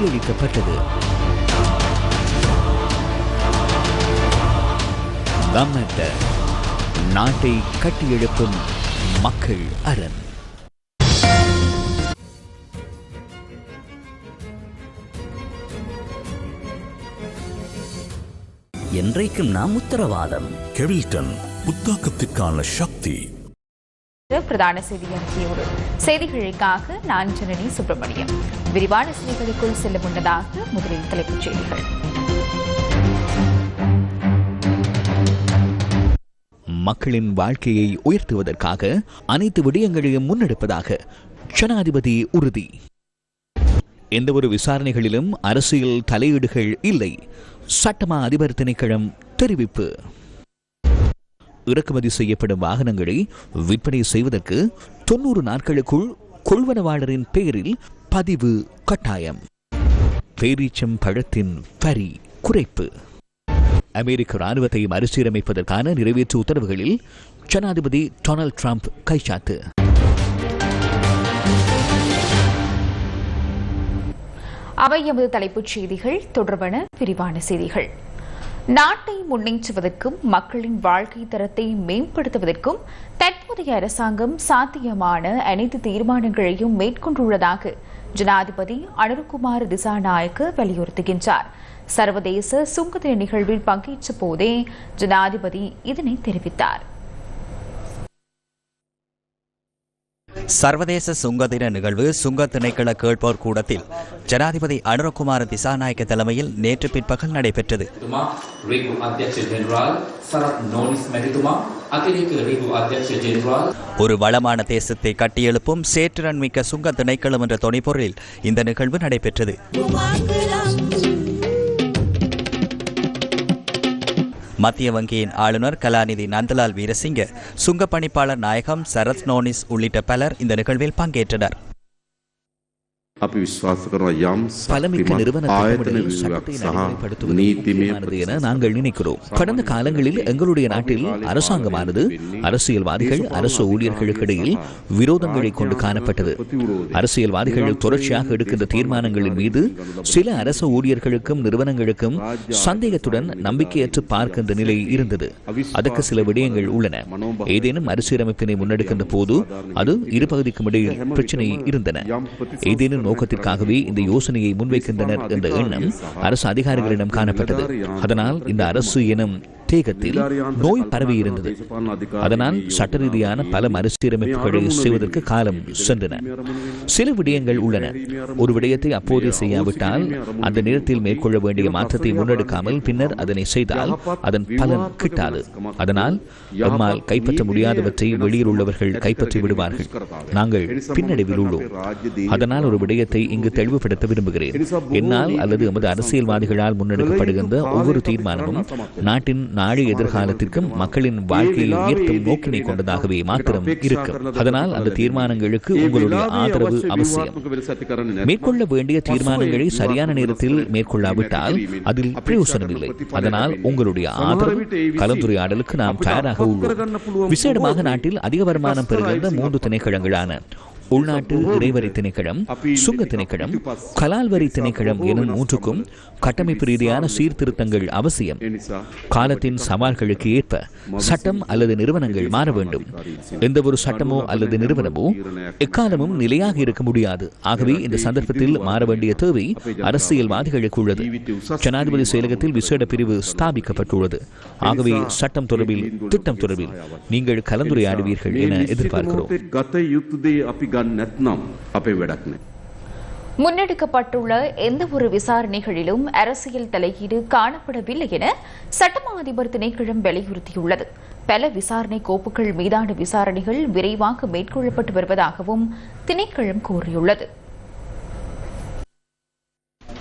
கையளிக்கப்பட்டது. நாட்டை கட்டியெழுப்பும் மக்கள் அரண். என்றைக்கும் நாம் உத்தரவாதம். கெவில்டன் புத்தாக்கத்திற்கான சக்தி. பிரதான செய்தி அறிக்கையோடு செய்திகளுக்காக நான் ஜனனி சுப்பிரமணியம். விரிவான செய்திகளுக்குள் செல்ல முன்னதாக முதலில் தலைப்புச் செய்திகள். மக்களின் வாழ்க்கையை உயர்த்துவதற்காக அனைத்து விடயங்களையும் முன்னெடுப்பதாக ஜனாதிபதி உறுதி. எந்தவொரு விசாரணைகளிலும் அரசியல் தலையீடுகள் இல்லை. சட்டமா அதிபர் திணைக்களம் தெரிவிப்பு. இறக்குமதி செய்யப்படும் வாகனங்களை விற்பனை செய்வதற்கு தொன்னூறு நாட்களுக்குள் கொள்வனவாளரின் பெயரில் பதிவு கட்டாயம். பேரீச்சம் பழத்தின் வரி குறைப்பு. அமெரிக்க ராணுவத்தை மறுசீரமைப்பதற்கான நிறைவேற்று உத்தரவுகளில் ஜனாதிபதி டொனால்ட் ட்ரம்ப் கைச்சாத்து. அவை எமது தலைப்புச் செய்திகள். தொடர்பான விரிவான செய்திகள். நாட்டை முன்னேற்றுவதற்கும் மக்களின் வாழ்க்கை தரத்தை மேம்படுத்துவதற்கும் தற்போதைய அரசாங்கம் சாத்தியமான அனைத்து தீர்மானங்களையும் மேற்கொண்டுள்ளதாக ஜனாதிபதி அனுர்குமார் திசாநாயக்க வலியுறுத்துகின்றார். சர்வதேச சுங்கதின நிகழ்வில் பங்கேற்ற போதே ஜனாதிபதி இதனை தெரிவித்தார். சர்வதேச சுங்கதின நிகழ்வு சுங்க திணைக்கள கேட்போர் கூடத்தில் ஜனாதிபதி அனுரகுமார திசாநாயக்க தலைமையில் நேற்று பிற்பகல் நடைபெற்றது. ஒரு வளமான தேசத்தை கட்டியெழுப்பும் சேற்றுரன் மிக்க சுங்க திணைக்களம் என்ற துணைப்பொருளில் இந்த நிகழ்வு நடைபெற்றது. மத்திய வங்கியின் ஆளுநர் கலாநிதி நந்தலால் வீரசிங்க சுங்க பணிப்பாளர் நாயகம் சரத் நோனிஸ் உள்ளிட்ட பலர் இந்த நிகழ்வில் பங்கேற்றனர். අපි විශ්වාස කරන යම් பலமிக்க ශක්තිමත් நிறுவன ආයතන திட்டமிடல் විවයක් சட்டத்தை සහ நடைமுறைப்படுத்துவது නීතිමය முக்கியமானது என நாங்கள் நினைக்கிறோம் கடந்த காலங்களில் எங்களுடைய நாட்டில் அரசாங்கமானது அரசியல்வாதிகள் அரசு ஊழியர்களுக்கு இடையில் விரோதங்களை கொண்டு காணப்பட்டது அரசியல்வாதிகள் தொடர்ச்சியாக எடுக்கின்ற தீர்மானங்களின் மீது சில அரசு ஊழியர்களுக்கும் நிறுவனங்களுக்கும் சந்தேகத்துடன் நம்பிக்கையற்று பார்க்கின்ற நிலை இருந்தது அதற்கு சில விடயங்கள் உள்ளன ஏதேனும் மறுசீரமைப்பினை முன்னெடுக்கின்ற போது அது இரு பகுதிக்கும் இடையில் பிரச்சனை இருந்தன ஏதேனும் நோக்கத்திற்காகவே இந்த யோசனையை முன்வைக்கின்றனர் என்ற எண்ணம் அரசு அதிகாரிகளிடம் காணப்பட்டது. அதனால் இந்த அரசு எனும் தேகத்தில் நோய் பரவி இருந்தது அதனால் சட்ட ரீதியான பல மறுசீரமைப்புகளை செய்வதற்கு காலம் சென்றன. சில விடயங்கள் உள்ளன. ஒரு விடயத்தை அப்போதே செய்யாவிட்டால் அந்த நேரத்தில் மேற்கொள்ள வேண்டிய மாற்றத்தை முன்னெடுக்காமல் பின்னர் அதனை செய்தால் அதன் பலன் கிட்டாது. அதனால் நம்மால் கைப்பற்ற முடியாதவற்றை வெளியில் உள்ளவர்கள் கைப்பற்றி விடுவார்கள். நாங்கள் பின்னடைவில் உள்ளோம். அதனால் ஒரு விடயத்தை இங்கு தெளிவுபடுத்த விரும்புகிறேன். என்னால் அல்லது எமது அரசியல்வாதிகளால் முன்னெடுக்கப்படுகின்ற ஒவ்வொரு தீர்மானமும் நாட்டின் நாளைய எதிர்காலத்திற்கும் மக்களின் வாழ்க்கையை உயர்த்தும் நோக்கினை கொண்டதாகவே மாத்திரம் இருக்கும் அதனால் அந்த தீர்மானங்களுக்கு உங்களுடைய ஆதரவு அவசியம். மேற்கொள்ள வேண்டிய தீர்மானங்களை சரியான நேரத்தில் மேற்கொள்ளாவிட்டால் அதில் பிரயோசனமில்லை. அதனால் உங்களுடைய ஆதரவு கலந்துரையாடலுக்கு நாம் தயாராக உள்ளோம். விசேடமாக நாட்டில் அதிக வருமானம் பெறுகின்ற மூன்று திணைக்களங்களான உள்நாட்டு இறைவரி திணைக்களம் சுங்க திணைக்களம் கலால் வரி திணைக்களம் எனும் மூன்றுக்கும் கட்டமைப்பு ரீதியான சீர்திருத்தங்கள் அவசியம். காலத்தின் சவால்களுக்கு ஏற்ப சட்டம் அல்லது நிறுவனங்கள் மாற வேண்டும். எந்த ஒரு சட்டமோ அல்லது நிறுவனமோ எக்காலமும் நிலையாக இருக்க முடியாது. ஆகவே இந்த சந்தர்ப்பத்தில் மாற வேண்டிய தேவை அரசியல்வாதிகளுக்கு உள்ளது. ஜனாதிபதி செயலகத்தில் விசேட பிரிவு ஸ்தாபிக்கப்பட்டுள்ளது. ஆகவே சட்டம் தொடர்பில் திட்டம் தொடர்பில் நீங்கள் கலந்துரையாடுவீர்கள் என எதிர்பார்க்கிறோம். முன்னெடுக்கப்பட்டுள்ள எந்த ஒரு விசாரணைகளிலும் அரசியல் தலையீடு காணப்படவில்லை என சட்டமா அதிபர் திணைக்களம் வலியுறுத்தியுள்ளது. பல விசாரணை கோப்புகள் மீதான விசாரணைகள் விரைவாக மேற்கொள்ளப்பட்டு வருவதாகவும் திணைக்களம் கூறியுள்ளது.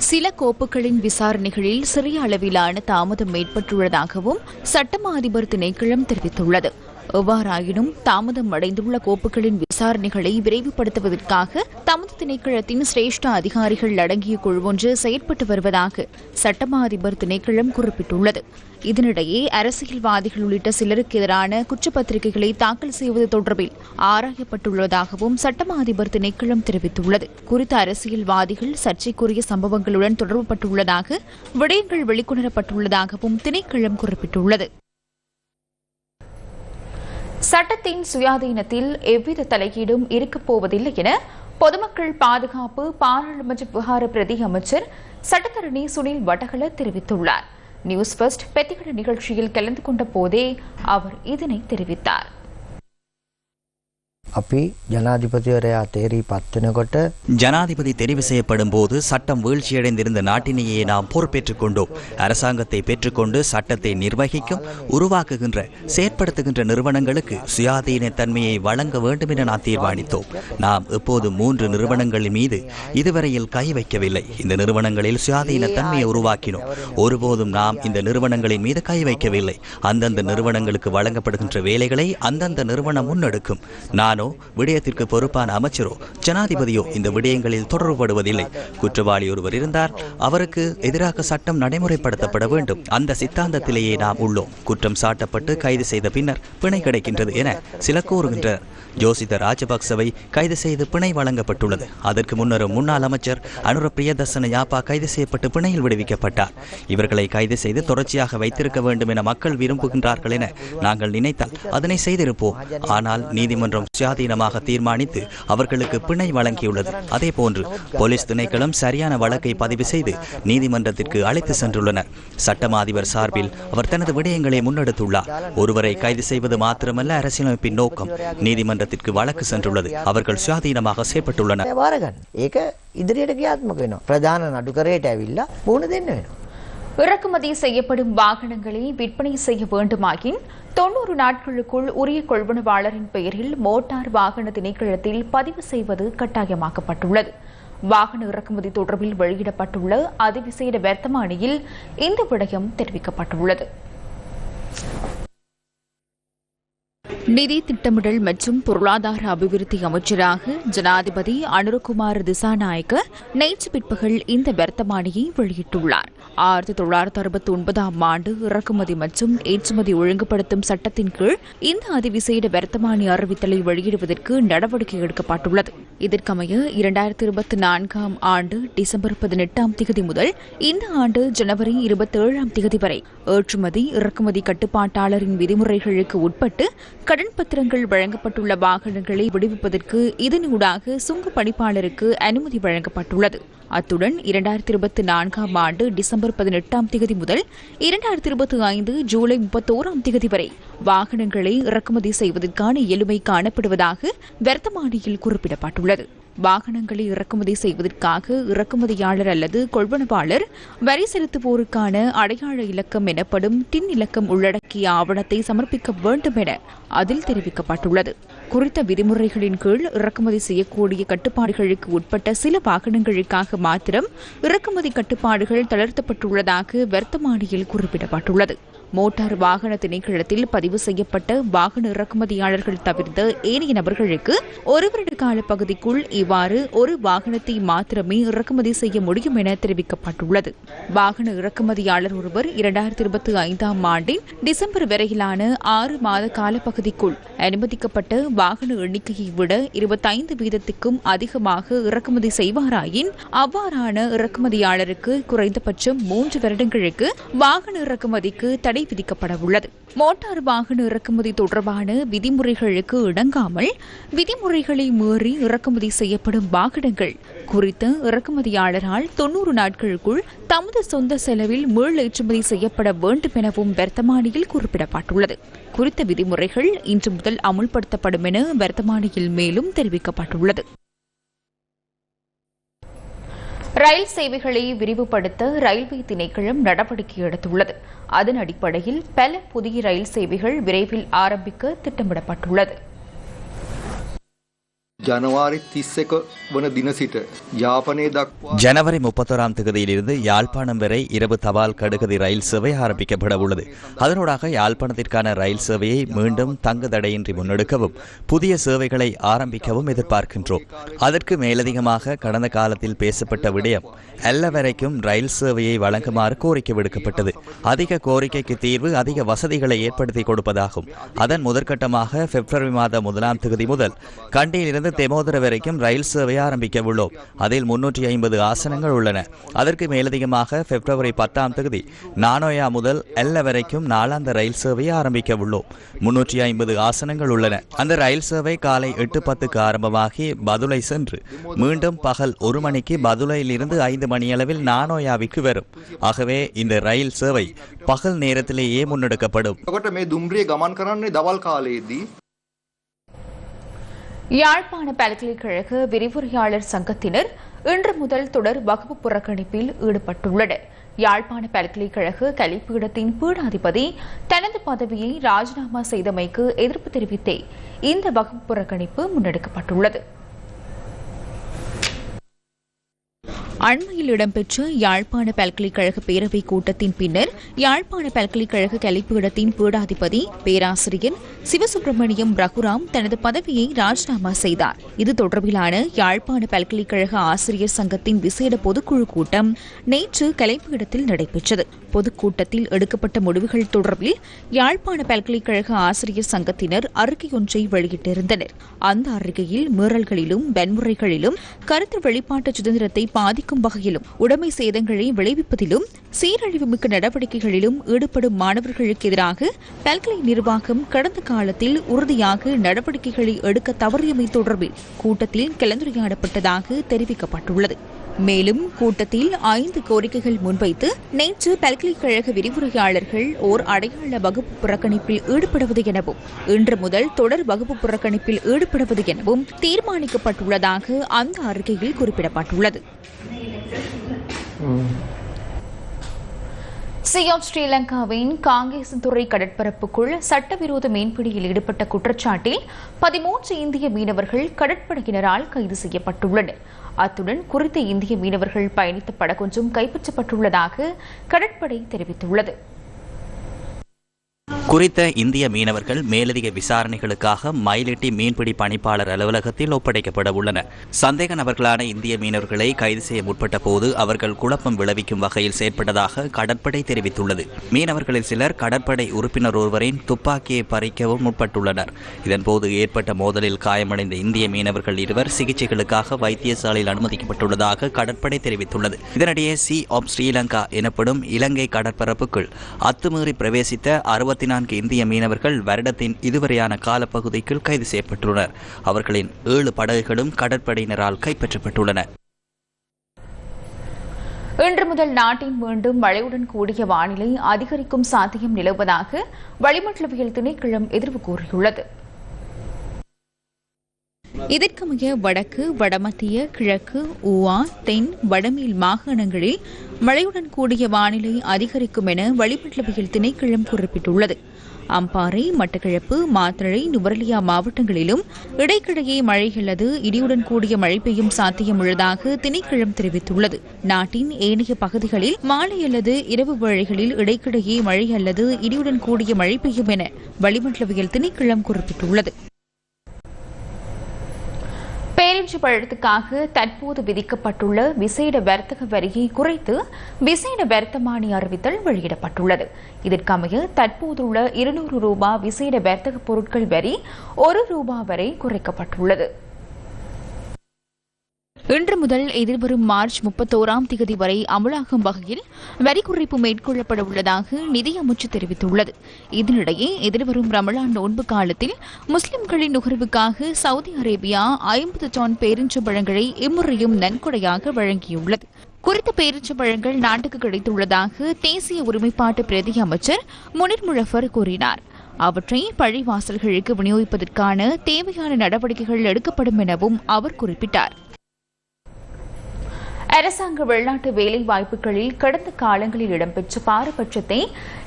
சில கோப்புகளின் விசாரணைகளில் சிறிய அளவிலான தாமதம் ஏற்பட்டுள்ளதாகவும் சட்டமா அதிபர் திணைக்களம் தெரிவித்துள்ளது. எவ்வாறாயினும் தாமதம் அடைந்துள்ள கோப்புகளின் விசாரணைகளை விரைவுபடுத்துவதற்காக தமது திணைக்களத்தின் சிரேஷ்ட அதிகாரிகள் அடங்கிய குழுவொன்று செயற்பட்டு வருவதாக சட்டமா அதிபர் திணைக்களம் குறிப்பிட்டுள்ளது. இதனிடையே அரசியல்வாதிகள் உள்ளிட்ட சிலருக்கு எதிரான குற்றப்பத்திரிகைகளை தாக்கல் செய்வது தொடர்பில் ஆராயப்பட்டுள்ளதாகவும் சட்டமா அதிபர் திணைக்களம் தெரிவித்துள்ளது. குறித்த அரசியல்வாதிகள் சர்ச்சைக்குரிய சம்பவங்களுடன் தொடர்புபட்டுள்ளதாக விடயங்கள் வெளிக்கொணரப்பட்டுள்ளதாகவும் திணைக்களம் குறிப்பிட்டுள்ளது. சட்டத்தின் சுயாதீனத்தில் எவ்வித தலையீடும் இருக்கப் போவதில்லை என பொதுமக்கள் பாதுகாப்பு பாராளுமன்ற விவகார பிரதி அமைச்சர் சட்டத்தரணி சுனில் வடகல தெரிவித்துள்ளார். நியூஸ் ஃபர்ஸ்ட் பெத்திகட நிகழ்ச்சியில் கலந்து கொண்ட போதே அவர் இதனை தெரிவித்தார். අපි ජනාධිපතිවරයා තේරී පත්වෙනකොට ஜனாதிபதி தெரிவு செய்யப்படும் போது சட்டம் வீழ்ச்சியடைந்திருந்த நாட்டினையே நாம் பொறுப்பேற்றுக் கொண்டோம் அரசாங்கத்தை பெற்றுக்கொண்டு சட்டத்தை நிர்வகிக்கும் உருவாக்குகின்ற செயற்படுத்துகின்ற நிறுவனங்களுக்கு சுயாதீன தன்மையை வழங்க வேண்டும் என நான் தீர்மானித்தோம் நாம் இப்போது மூன்று நிறுவனங்களின் மீது இதுவரையில் கை வைக்கவில்லை இந்த நிறுவனங்களில் சுயாதீன தன்மையை உருவாக்கினோம் ஒருபோதும் நாம் இந்த நிறுவனங்களின் மீது கை வைக்கவில்லை அந்தந்த நிறுவனங்களுக்கு வழங்கப்படுகின்ற வேலைகளை அந்தந்த நிறுவனம் முன்னெடுக்கும் நானோ விடயத்திற்கு பொறுப்பான அமைச்சரோ ஜனாதிபதியோ இந்த விடயங்களில் தொடர்புபடுவதில்லை. குற்றவாளி ஒருவர் இருந்தார் அவருக்கு எதிராக சட்டம் நடைமுறைப்படுத்தப்பட வேண்டும். அந்த சித்தாந்தத்திலேயே நாம் உள்ளோம். குற்றம் சாட்டப்பட்டு கைது செய்த பின்னர் பிணை கிடைக்கின்றது என சில கூறுகின்றனர். ஜோசித ராஜபக்சவை கைது செய்து பிணை வழங்கப்பட்டுள்ளது. அதற்கு முன்னர் முன்னாள் அமைச்சர் அனுர பிரியதர்சன யாப்பா கைது செய்யப்பட்டு பிணையில் விடுவிக்கப்பட்டார். இவர்களை கைது செய்து தொடர்ச்சியாக வைத்திருக்க வேண்டும் என மக்கள் விரும்புகின்றார்கள் என நாங்கள் நினைத்தால் அதனை செய்திருப்போம். ஆனால் நீதிமன்றம் சுயாதீனமாக தீர்மானித்து அவர்களுக்கு பிணை வழங்கியுள்ளது. அதே போன்று போலீஸ் திணைக்களம் சரியான வழக்கை பதிவு செய்து நீதிமன்றத்திற்கு அழைத்து சென்றுள்ளனர். சட்டமா அதிபர் சார்பில் அவர் தனது விடயங்களை முன்னெடுத்துள்ளார். ஒருவரை கைது செய்வது மாத்திரமல்ல அரசியலமைப்பின் நோக்கம். நீதிமன்றத்திற்கு வழக்கு சென்றுள்ளது. அவர்கள் சுயாதீனமாக செயற்பட்டுள்ளனர். இறக்குமதி செய்யப்படும் வாகனங்களை விற்பனை செய்ய வேண்டுமாயின் தொன்னூறு நாட்களுக்குள் உரிய கொள்வனவாளரின் பெயரில் மோட்டார் வாகன திணைக்களத்தில் பதிவு செய்வது கட்டாயமாக்கப்பட்டுள்ளது. வாகன இறக்குமதி தொடர்பில் வெளியிடப்பட்டுள்ள அதிவிசேட வர்த்தமானியில் இந்த விடயம் தெரிவிக்கப்பட்டுள்ளது. நிதி திட்டமிடல் மற்றும் பொருளாதார அபிவிருத்தி அமைச்சராக ஜனாதிபதி அனுரகுமார் திசாநாயக்க நேற்று பிற்பகல் இந்த வர்த்தமானியை வெளியிட்டுள்ளார். ஆயிரத்தி தொள்ளாயிரத்தி அறுபத்தி ஒன்பதாம் ஆண்டு இறக்குமதி மற்றும் ஏற்றுமதி ஒழுங்குபடுத்தும் சட்டத்தின் கீழ் இந்த அதிவிசேட வர்த்தமானி அறிவித்தலை வெளியிடுவதற்கு நடவடிக்கை எடுக்கப்பட்டுள்ளது. இதற்கமைய இரண்டாயிரத்தி இருபத்தி நான்காம் ஆண்டு டிசம்பர் பதினெட்டாம் திகதி முதல் இந்த ஆண்டு ஜனவரி இருபத்தி ஏழாம் திகதி வரை ஏற்றுமதி இறக்குமதி கட்டுப்பாட்டாளரின் விதிமுறைகளுக்கு உட்பட்டு கடன் பத்திரங்கள் வழங்கப்பட்டுள்ள வாகனங்களை விடுவிப்பதற்கு இதனூடாக சுங்க பணிப்பாளருக்கு அனுமதி வழங்கப்பட்டுள்ளது. அத்துடன் இரண்டாயிரத்தி இருபத்தி நான்காம் ஆண்டு டிசம்பர் பதினெட்டாம் தேதி முதல் இரண்டாயிரத்தி இருபத்தி ஐந்து ஜூலை முப்பத்தோராம் தேதி வரை வாகனங்களை இறக்குமதி செய்வதற்கான எளிமை காணப்படுவதாக வர்த்தமானியில் குறிப்பிடப்பட்டுள்ளது. வாகனங்களை இறக்குமதி செய்வதற்காக இறக்குமதியாளர் அல்லது கொள்வனவாளர் வரி செலுத்துவோருக்கான அடையாள இலக்கம் எனப்படும் டின் இலக்கம் உள்ளடக்கிய ஆவணத்தை சமர்ப்பிக்க வேண்டும் என அதில் தெரிவிக்கப்பட்டுள்ளது. குறித்த விதிமுறைகளின் கீழ் இறக்குமதி செய்யக்கூடிய கட்டுப்பாடுகளுக்கு உட்பட்ட சில வாகனங்களுக்காக மாத்திரம் இறக்குமதி கட்டுப்பாடுகள் தளர்த்தப்பட்டுள்ளதாக வர்த்தமானியில் குறிப்பிடப்பட்டுள்ளது. மோட்டார் வாகன திணைக்களத்தில் பதிவு செய்யப்பட்ட வாகன இறக்குமதியாளர்கள் தவிர்த்த ஏனைய நபர்களுக்கு ஒரு வருட கால பகுதிக்குள் இவ்வாறு ஒரு வாகனத்தை மாத்திரமே இறக்குமதி செய்ய முடியும் என தெரிவிக்கப்பட்டுள்ளது. வாகன இறக்குமதியாளர் ஒருவர் இரண்டாயிரத்தி இருபத்தி ஐந்தாம் ஆண்டின் டிசம்பர் வரையிலான ஆறு மாத கால பகுதிக்குள் அனுமதிக்கப்பட்ட வாகன எண்ணிக்கையை விட இருபத்தைந்து வீதத்துக்கும் அதிகமாக இறக்குமதி செய்வாராயின் அவ்வாறான இறக்குமதியாளருக்கு குறைந்தபட்சம் மூன்று வருடங்களுக்கு வாகன இறக்குமதிக்கு தடை தடை விதிக்கப்படவுள்ளது மோட்டார் வாகன இறக்குமதி தொடர்பான விதிமுறைகளுக்கு இணங்காமல் விதிமுறைகளை மீறி இறக்குமதி செய்யப்படும் வாகனங்கள் குறித்த இறக்குமதியாளரால் தொன்னூறு நாட்களுக்குள் தமது சொந்த செலவில் மீள் ஏற்றுமதி செய்யப்பட வேண்டும் எனவும் வர்த்தமானியில் குறிப்பிடப்பட்டுள்ளது. குறித்த விதிமுறைகள் இன்று முதல் அமுல்படுத்தப்படும் என வர்த்தமானியில் மேலும் தெரிவிக்கப்பட்டுள்ளது. ரயில் சேவைகளை விரிவுபடுத்த ரயில்வே திணைக்களம் நடவடிக்கை எடுத்துள்ளது. அதன் அடிப்படையில் பல புதிய ரயில் சேவைகள் விரைவில் ஆரம்பிக்க திட்டமிடப்பட்டுள்ளது. ජනවාරි තිස්සක වන දින සිට යාපනය දක්වා ஜனவரி முப்பத்தோராம் தேதியிலிருந்து யாழ்ப்பாணம் வரை இரவு தபால் கடுகதி ரயில் சேவை ஆரம்பிக்கப்பட உள்ளது அதனூடாக யாழ்ப்பாணத்திற்கான ரயில் சேவையை மீண்டும் தங்கு தடையின்றி முன்னெடுக்கவும் புதிய சேவைகளை ஆரம்பிக்கவும் எதிர்பார்க்கின்றோம் அதற்கு மேலதிகமாக கடந்த காலத்தில் பேசப்பட்ட விடயம் அல்ல வரைக்கும் ரயில் சேவையை வழங்குமாறு கோரிக்கை விடுக்கப்பட்டது அதிக கோரிக்கைக்கு தீர்வு அதிக வசதிகளை ஏற்படுத்தி கொடுப்பதாகும் அதன் முதற்கட்டமாக பிப்ரவரி மாதம் முதலாம் தேதி முதல் கண்டியிலிருந்து தெமோதர வரைக்கும் ரயில் சேவை ஆரம்பிக்க உள்ளோம். அதில் முன்னூற்றி ஐம்பது ஆசனங்கள் உள்ளன. அதற்கு மேலதிகமாக பிப்ரவரி பத்தாம் தேதி நானோயா முதல் எல்ல வரைக்கும் நாளாந்த ரயில் சேவை ஆரம்பிக்க உள்ளோம். முன்னூற்றி ஐம்பது ஆசனங்கள் உள்ளன. அந்த ரயில் சேவை காலை எட்டு பத்துக்கு ஆரம்பமாகி பதுளை சென்று மீண்டும் பகல் ஒரு மணிக்கு பதுளையிலிருந்து ஐந்து மணியளவில் நானோயாவிற்கு வரும். ஆகவே இந்த ரயில் சேவை பகல் நேரத்திலேயே முன்னெடுக்கப்படும். யாழ்ப்பாண பல்கலைக்கழக விரிவுரையாளர் சங்கத்தினர் இன்று முதல் தொடர் வகுப்பு புறக்கணிப்பில் ஈடுபட்டுள்ளனர். யாழ்ப்பாண பல்கலைக்கழக கலிப்பீடத்தின் பீடாதிபதி தனது பதவியை ராஜினாமா செய்தமைக்கு எதிர்ப்பு தெரிவித்தே இந்த வகுப்பு புறக்கணிப்பு முன்னெடுக்கப்பட்டுள்ளது. அண்மையில் இடம்பெற்ற யாழ்ப்பாண பல்கலைக்கழக பேரவைக் கூட்டத்தின் பின்னர் யாழ்ப்பாண பல்கலைக்கழக கலைப்பீடத்தின் பீடாதிபதி பேராசிரியர் சிவசுப்பிரமணியம் ரகுராம் தனது பதவியை ராஜினாமா செய்தார். இது தொடர்பிலான யாழ்ப்பாண பல்கலைக்கழக ஆசிரியர் சங்கத்தின் விசேட பொதுக்குழு கூட்டம் நேற்று கலைப்பீடத்தில் நடைபெற்றது. பொதுக்கூட்டத்தில் எடுக்கப்பட்ட முடிவுகள் தொடர்பில் யாழ்ப்பாண பல்கலைக்கழக ஆசிரியர் சங்கத்தினர் அறிக்கையொன்றை வெளியிட்டிருந்தனர். அந்த அறிக்கையில் மீறல்களிலும் வன்முறைகளிலும் கருத்து வெளிப்பாட்டு சுதந்திரத்தை பாதிக்கும் வகையிலும் உடைமை சேதங்களை விளைவிப்பதிலும் சீரழிவுமிக்க நடவடிக்கைகளிலும் ஈடுபடும் மாணவர்களுக்கு எதிராக பல்கலை நிர்வாகம் கடந்த காலத்தில் உறுதியாக நடவடிக்கைகளை எடுக்க தவறியமை தொடர்பில் கூட்டத்தில் கலந்துரையாடப்பட்டதாக தெரிவிக்கப்பட்டுள்ளது. மேலும் கூட்டத்தில் ஐந்து கோரிக்கைகள் முன்வைத்து நேற்று பல்கலைக்கழக விரிவுரையாளர்கள் ஓர் அடையாள வகுப்பு புறக்கணிப்பில் ஈடுபடுவது எனவும் இன்று முதல் தொடர் வகுப்பு புறக்கணிப்பில் ஈடுபடுவது எனவும் தீர்மானிக்கப்பட்டுள்ளதாக அந்த அறிக்கையில் குறிப்பிடப்பட்டுள்ளது. சி ஆஃப் ஸ்ரீலங்காவின் காங்கேசன்துறை கடற்பரப்புக்குள் சட்டவிரோத மீன்பிடியில் ஈடுபட்ட குற்றச்சாட்டில் பதிமூன்று இந்திய மீனவர்கள் கடற்படையினரால் கைது செய்யப்பட்டுள்ளனர். அத்துடன் குறித்த இந்திய மீனவர்கள் பயணித்த படகொன்றும் கைப்பற்றப்பட்டுள்ளதாக கடற்படை தெரிவித்துள்ளது. குறித்த இந்திய மீனவர்கள் மேலதிக விசாரணைகளுக்காக மயிலிட்டி மீன்பிடி பணிப்பாளர் அலுவலகத்தில் ஒப்படைக்கப்பட உள்ளனர். சந்தேக நபர்களான இந்திய மீனவர்களை கைது செய்ய முற்பட்ட போது அவர்கள் குழப்பம் விளைவிக்கும் வகையில் செயற்பட்டதாக கடற்படை தெரிவித்துள்ளது. மீனவர்களில் சிலர் கடற்படை உறுப்பினர் ஒருவரின் துப்பாக்கியை பறிக்கவும் முற்பட்டுள்ளனர். இதன்போது ஏற்பட்ட மோதலில் காயமடைந்த இந்திய மீனவர்கள் இருவர் சிகிச்சைகளுக்காக வைத்தியசாலையில் அனுமதிக்கப்பட்டுள்ளதாக கடற்படை தெரிவித்துள்ளது. இதனிடையே சி ஆப் ஸ்ரீலங்கா எனப்படும் இலங்கை கடற்பரப்புக்குள் அத்துமீறி பிரவேசித்த அறுபத்தி பதினான்கு இந்திய மீனவர்கள் வருடத்தின் இதுவரையான காலப்பகுதிக்குள் கைது செய்யப்பட்டுள்ளனர். அவர்களின் ஏழு படகுகளும் கடற்படையினரால் கைப்பற்றப்பட்டுள்ளன. இன்று முதல் நாட்டின் மீண்டும் மழையுடன் கூடிய வானிலை அதிகரிக்கும் சாத்தியம் நிலவுவதாக வளிமண்டலவியல் திணைக்களம் எதிர்வு கூறியுள்ளது. இதற்கமைய வடக்கு வடமத்திய கிழக்கு ஊவா தென் வடமேல் மாகாணங்களில் மழையுடன் கூடிய வானிலை அதிகரிக்கும் என வளிமண்டலவியல் திணைக்களம் குறிப்பிட்டுள்ளது. அம்பாறை மட்டக்கிழப்பு மாத்தளை நுவரலியா மாவட்டங்களிலும் இடைக்கிடையே மழை அல்லது இடியுடன் கூடிய மழை பெய்யும் சாத்தியம் உள்ளதாக திணைக்களம் தெரிவித்துள்ளது. நாட்டின் ஏனைய பகுதிகளில் மாலை அல்லது இரவு வேளைகளில் இடைக்கிடையே மழை அல்லது இடியுடன் கூடிய மழை பெய்யும் என வளிமண்டலவியல் திணைக்களம் குறிப்பிட்டுள்ளது. பேரின்றி பழத்துக்காக தற்போது விதிக்கப்பட்டுள்ள விசேட வர்த்தக வரியை குறைத்து விசேட வர்த்தமானி அறிவித்தல் வெளியிடப்பட்டுள்ளது. இதற்கமைய தற்போதுள்ள இருநூறு ரூபாய் விசேட வர்த்தக பொருட்கள் வரி ஒரு ரூபாய் வரை குறைக்கப்பட்டுள்ளது. இன்று முதல் எதிர்வரும் மார்ச் முப்பத்தோராம் தேதி வரை அமலாகும் வகையில் வரி குறைப்பு மேற்கொள்ளப்பட உள்ளதாக நிதியமைச்சு தெரிவித்துள்ளது. இதனிடையே எதிர்வரும் ரமலான் நோன்பு காலத்தில் முஸ்லிம்களின் நுகர்வுக்காக சவுதி அரேபியா ஐம்பது டன் பேரிச்சம்பழங்களை இம்முறையும் நன்கொடையாக வழங்கியுள்ளது. குறித்த பேரிச்சம்பழங்கள் நாட்டுக்கு கிடைத்துள்ளதாக தேசிய ஒருமைப்பாட்டு பிரதி அமைச்சர் முனிர் முழஃபர் கூறினார். அவற்றை பழிவாசல்களுக்கு விநியோகிப்பதற்கான தேவையான நடவடிக்கைகள் எடுக்கப்படும் எனவும் அவர் குறிப்பிட்டார். அரசாங்க வெளிநாட்டு வேலை வாய்ப்புகளில் கடந்த காலங்களில் இடம்பெற்ற பாரபட்சத்தை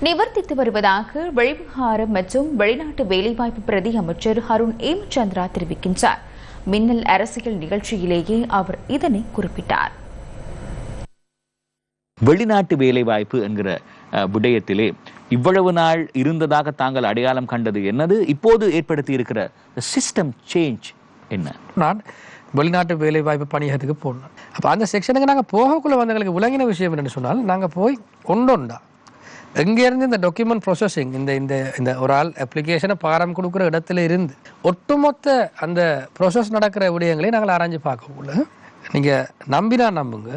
நிவர்த்தித்து வருவதாக வெளிவிவகாரம் மற்றும் வெளிநாட்டு வேலைவாய்ப்பு பிரதி அமைச்சர் ஹருண் ஏமச்சந்திரா தெரிவிக்கின்றார். மின்னல் அரசியல் நிகழ்ச்சியிலேயே அவர் இதனை குறிப்பிட்டார். வெளிநாட்டு வேலைவாய்ப்பு என்கிற விடயத்திலே இவ்வளவு நாள் இருந்ததாக தாங்கள் அடையாளம் கண்டது என்னது? இப்போது ஏற்படுத்தி இருக்கிற சிஸ்டம் சேஞ்ச் என்ன? நான் வெளிநாட்டு வேலைவாய்ப்பு பணியகத்துக்கு போடணும் அப்போ அந்த செக்ஷனுக்கு நாங்கள் போகக்குள்ள வந்தவங்களுக்கு விளங்கின விஷயம் என்னென்னு சொன்னால் நாங்கள் போய் ஒன்றொண்டா எங்கேருந்து இந்த டாக்குமெண்ட் ப்ரொசஸிங் இந்த இந்த இந்த ஒரு ஆள் அப்ளிகேஷனை பாரம் கொடுக்குற இடத்துல இருந்து ஒட்டுமொத்த அந்த ப்ரொசஸ் நடக்கிற விடயங்களையும் நாங்கள் ஆராய்ஞ்சு பார்க்கக்குள்ள நீங்கள் நம்பினா நம்புங்க.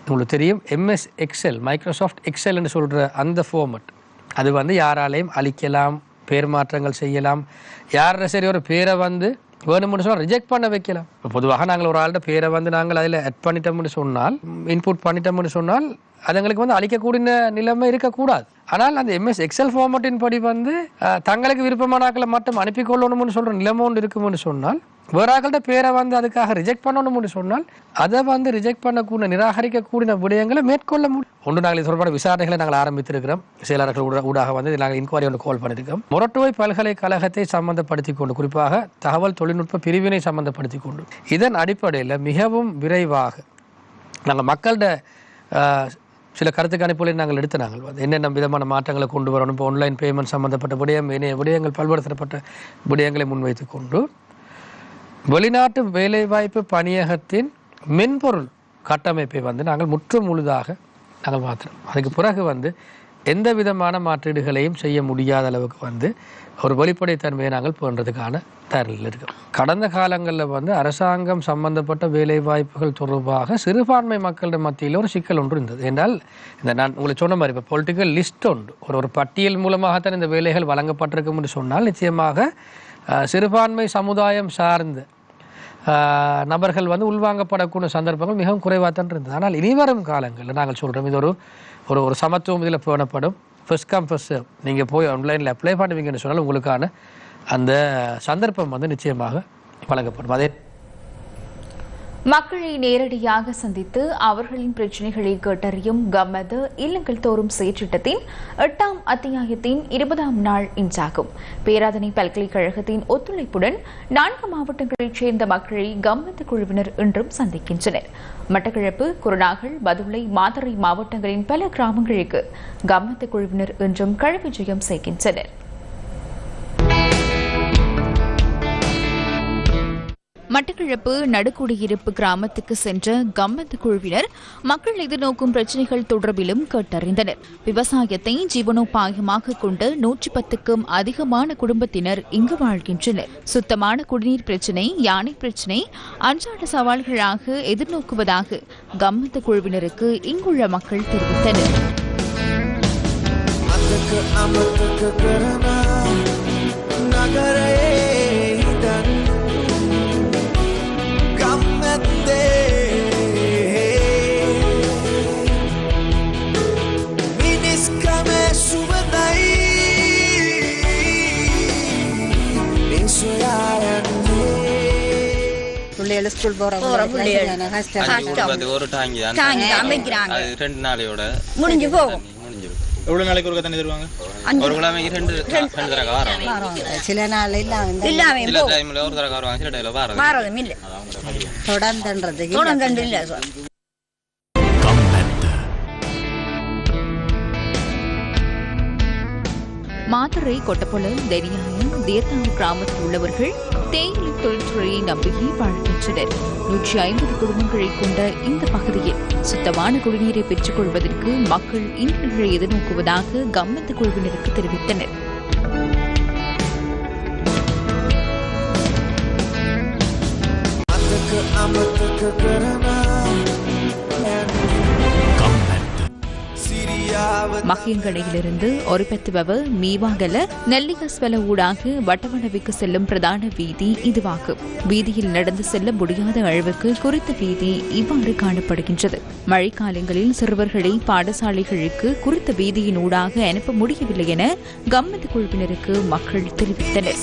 உங்களுக்கு தெரியும் எம்எஸ் எக்ஸல் மைக்ரோசாஃப்ட் எக்ஸல்னு சொல்கிற அந்த ஃபார்மட் அது வந்து யாராலையும் அழிக்கலாம் பேர் மாற்றங்கள் செய்யலாம். யார சரி ஒரு பேரை வந்து வேணும்னு சொன்னால் ரிஜெக்ட் பண்ண வைக்கலாம் இப்போ பொதுவாக நாங்கள் ஒரு ஆள்கிட்ட பேரை வந்து நாங்கள் அதில் அட் பண்ணிட்டோம்னு சொன்னால் இன்புட் பண்ணிட்டோம்னு சொன்னால் அது எங்களுக்கு வந்து அழிக்கக்கூடிய நிலைமை இருக்கக்கூடாது. ஆனால் அந்த எம்எஸ் எக்ஸல் ஃபார்மட்டின் படி வந்து தங்களுக்கு விருப்பமானாக்களை மட்டும் அனுப்பி கொள்ளணும்னு சொல்கிற நிலைமை ஒன்று இருக்கும்னு சொன்னால் வேற பேரை வந்து அதுக்காக ரிஜெக்ட் பண்ணணும்னு சொன்னால் அதை வந்து ரிஜெக்ட் பண்ணக்கூடிய நிராகரிக்கக்கூடிய விடயங்களை மேற்கொள்ள முடியும். ஒன்று நாங்கள் தொடர்பான விசாரணைகளை நாங்கள் ஆரம்பித்திருக்கிறோம். செயலாளர்கள் ஊடாக வந்து நாங்கள் இன்கொயரி ஒன்று கால் பண்ணியிருக்கோம். மொரட்டுவை பல்கலைக்கழகத்தை சம்பந்தப்படுத்தி கொண்டு குறிப்பாக தகவல் தொழில்நுட்ப பிரிவினை சம்பந்தப்படுத்தி கொண்டு. இதன் அடிப்படையில் மிகவும் விரைவாக நாங்கள் மக்கள்கிட்ட சில கருத்து கணிப்புகளை நாங்கள் எடுத்து நாங்கள் வந்து என்னென்ன விதமான மாற்றங்களை கொண்டு வரணும் இப்போ ஆன்லைன் பேமெண்ட் சம்பந்தப்பட்ட விடயம் இணைய விடயங்கள் பல்வேறுத்தரப்பட்ட விடயங்களை முன்வைத்து கொண்டு வெளிநாட்டு வேலைவாய்ப்பு பணியகத்தின் மென்பொருள் கட்டமைப்பை வந்து நாங்கள் முற்று முழுதாக நாங்கள் மாற்றுறோம் அதுக்கு பிறகு வந்து எந்த விதமான மாற்றீடுகளையும் செய்ய முடியாத அளவுக்கு வந்து ஒரு வெளிப்படைத்தன்மையை நாங்கள் போன்றதுக்கான தரலில் இருக்கோம். கடந்த காலங்களில் வந்து அரசாங்கம் சம்பந்தப்பட்ட வேலைவாய்ப்புகள் தொடர்பாக சிறுபான்மை மக்களிட மத்தியில் ஒரு சிக்கல் ஒன்று இருந்தது. என்றால் இந்த நான் உங்களுக்கு சொன்ன மாதிரி இப்போ பொலிட்டிக்கல் லிஸ்ட் உண்டு. ஒரு ஒரு பட்டியல் மூலமாகத்தான் இந்த வேலைகள் வழங்கப்பட்டிருக்கும் என்று சொன்னால் நிச்சயமாக சிறுபான்மை சமுதாயம் சார்ந்த நபர்கள் வந்து உள்வாங்கப்படக்கூடிய சந்தர்ப்பங்கள் மிகவும் குறைவாக தான் இருந்தது. ஆனால் இனிவரும் காலங்களில் நாங்கள் சொல்கிறோம் இது ஒரு ஒரு ஒரு சமத்துவம் இதில் பேணப்படும். ஃபர்ஸ்ட் கம் ஃபர்ஸ்ட் நீங்கள் போய் ஆன்லைனில் அப்ளை பண்ணுவீங்கன்னு சொன்னால் உங்களுக்கான அந்த சந்தர்ப்பம் வந்து நிச்சயமாக வழங்கப்படும். அதே மக்களை நேரடியாக சந்தித்து அவர்களின் பிரச்சனைகளை கேட்டறியும் கம்மது இல்லங்கள் தோறும் செயற்றிட்டத்தின் எட்டாம் அத்தியாயத்தின் இருபதாம் நாள் இன்றாகும். பேராதனை பல்கலைக்கழகத்தின் ஒத்துழைப்புடன் நான்கு மாவட்டங்களைச் சேர்ந்த மக்களை கம்மத்து குழுவினர் இன்றும் சந்திக்கின்றனர். மட்டக்கிழப்பு குருநாகல் பதுளை மாதரை மாவட்டங்களின் பல கிராமங்களுக்கு கம்மத்து குழுவினர் இன்றும் ஜெயம் செய்கின்றனர். மட்டக்களப்பு நடுக்குடியிருப்பு கிராமத்துக்கு சென்ற கம்மத்து குழுவினர் மக்கள் எதிர்நோக்கும் பிரச்சினைகள் தொடர்பிலும் கேட்டறிந்தனர். விவசாயத்தை ஜீவனோபாயமாக கொண்டு நூற்றி பத்துக்கும் அதிகமான குடும்பத்தினர் இங்கு வாழ்கின்றனர். சுத்தமான குடிநீர் பிரச்சினை யானை பிரச்சினை அன்றாட சவால்களாக எதிர்நோக்குவதாக கம்மத்து குழுவினருக்கு இங்குள்ள மக்கள் தெரிவித்தனர். பிள்ளைகள் ஸ்கூல் போற கஷ்டம் ஒரு டாங்கி தான் டாங்கி தான் அமைக்கிறாங்க. அது ரெண்டு நாளையோட முடிஞ்சு போகும். எவ்வளவு நாளைக்கு ஒரு தண்ணி தருவாங்க? ஒரு கிழமைக்கு ரெண்டு ரெண்டு. தடவை வாரம். வரும். சில நாள் இல்லாம சில இல்லாம டைம்ல ஒரு தடவை வருவாங்க சில டைம்ல வாரம் வாரதும் இல்லை. தொடர்ந்துன்றதுக்கு தொடர்ந்து இல்லை. மாத்தறை கொட்டப்பொல தெனியாயம் தேர்தாவு கிராமத்தில் உள்ளவர்கள் தேயிலை தொழில்துறையை நம்பியே வாழ்கின்றனர். நூற்றி ஐம்பது குடும்பங்களை கொண்ட இந்த பகுதியில் சுத்தமான குடிநீரை பெற்றுக் கொள்வதற்கு மக்கள் இன்னல்களை எதிர்நோக்குவதாக கம்மத்து குழுவினருக்கு தெரிவித்தனர். மகியங்கடையிலிருந்து ஒருபெத்துபவர் மீவாகல நெல்லிகஸ்வல ஊடாக வட்டவனவிக்கு செல்லும் பிரதான வீதி இதுவாகும். வீதியில் நடந்து செல்ல முடியாத அளவுக்கு குறித்த வீதி இவ்வாறு காணப்படுகின்றது. மழைக்காலங்களில் சிறுவர்களை பாடசாலைகளுக்கு குறித்த வீதியின் ஊடாக அனுப்ப முடியவில்லை என கம்மத்து குழுவினருக்கு மக்கள் தெரிவித்தனர்.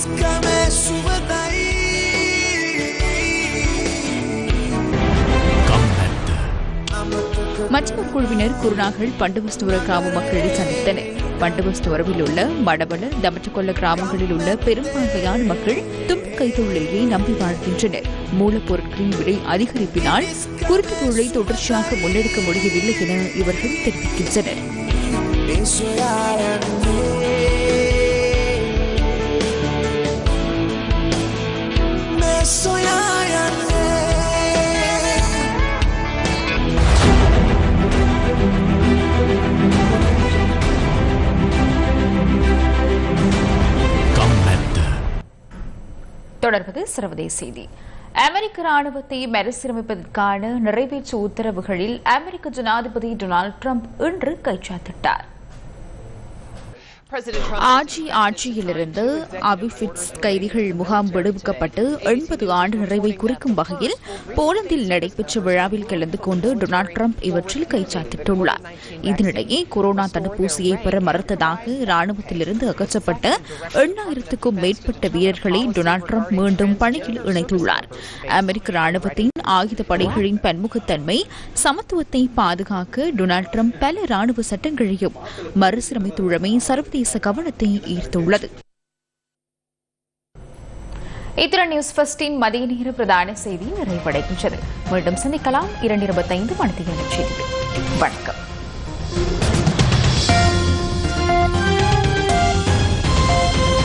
மற்றொரு குழுவினர் குருநாகல் பண்டுவஸ்துவர கிராம மக்களை சந்தித்தனர். பண்டுவஸ்துவரவில் உள்ள மடவள தமட்டுக்கொல்ல கிராமங்களில் உள்ள பெரும்பான்மையான மக்கள் தும்பு கைத்தொழிலையே நம்பி வாழ்கின்றனர். மூலப்பொருட்களின் விலை அதிகரிப்பினால் குறித்த தொழிலை தொடர்ச்சியாக முன்னெடுக்க முடியவில்லை என இவர்கள் தெரிவிக்கின்றனர். தொடர்வது சர்வதேச செய்தி அமெரிக்க ராணுவத்தை மறுசீரமைப்பதற்கான நிறைவேற்று உத்தரவுகளில் அமெரிக்க ஜனாதிபதி டொனால்டு ட்ரம்ப் இன்று கைச்சாத்திட்டார். ஆட்சி ஆட்சியிலிருந்து அபிஃபிட்ஸ் கைதிகள் முகாம் விடுவிக்கப்பட்டு எண்பது ஆண்டு நிறைவை குறிக்கும் வகையில் போலந்தில் நடைபெற்ற விழாவில் கலந்து கொண்டு டொனால்ட் ட்ரம்ப் இவற்றில் கைச்சாத்திட்டுள்ளார். இதனிடையே கொரோனா தடுப்பூசியை பெற மறுத்ததாக ராணுவத்திலிருந்து அகற்றப்பட்ட எண்ணாயிரத்துக்கும் மேற்பட்ட வீரர்களை டொனால்ட் ட்ரம்ப் மீண்டும் பணியில் இணைத்துள்ளார். அமெரிக்க ராணுவத்தின் ஆயுத படைகளின் பன்முகத்தன்மை சமத்துவத்தை பாதுகாக்க டொனால்டு ட்ரம்ப் பல ராணுவ சட்டங்களையும் மறுசீரமைத்துள்ளமை சர்வதேச கவனத்தை ஈர்த்துள்ளது. இத்துடன் நியூஸ் ஃபர்ஸ்டின் மதிய நேர பிரதான செய்தி நிறைவடைகின்றது. மீண்டும் சந்திக்கலாம். இரண்டு இருபத்தைந்து மணித்தியான செய்திகள். வணக்கம்.